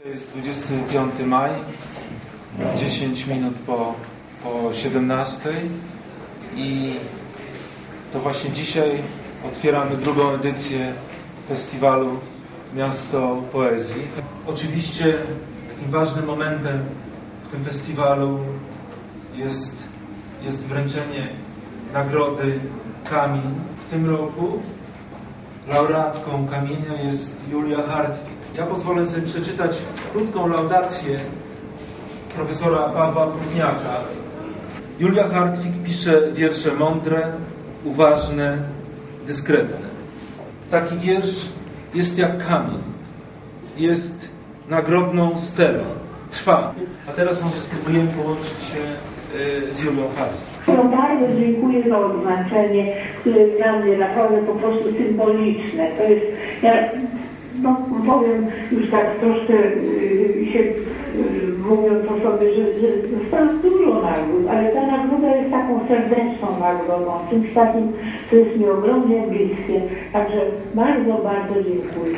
Dzisiaj jest 25 maj, 10 minut po, po 17 i to właśnie dzisiaj otwieramy drugą edycję festiwalu Miasto Poezji. Oczywiście takim ważnym momentem w tym festiwalu jest, jest wręczenie nagrody Kamień. W tym roku laureatką kamienia jest Julia Hartwig. Ja pozwolę sobie przeczytać krótką laudację profesora Pawła Krupniaka. Julia Hartwig pisze wiersze mądre, uważne, dyskretne. Taki wiersz jest jak kamień. Jest nagrobną stelą. Trwa. A teraz może spróbujemy połączyć się y, z Julią. No bardzo dziękuję za odznaczenie, które jest dla mnie naprawdę po prostu symboliczne. To jest, ja no, powiem już tak troszkę yy, się yy, mówiąc o sobie, że, że dostałam dużo nagród, ale ta nagroda jest taką serdeczną nagrodą, czymś takim, co jest mi ogromnie bliskie. Także bardzo, bardzo dziękuję.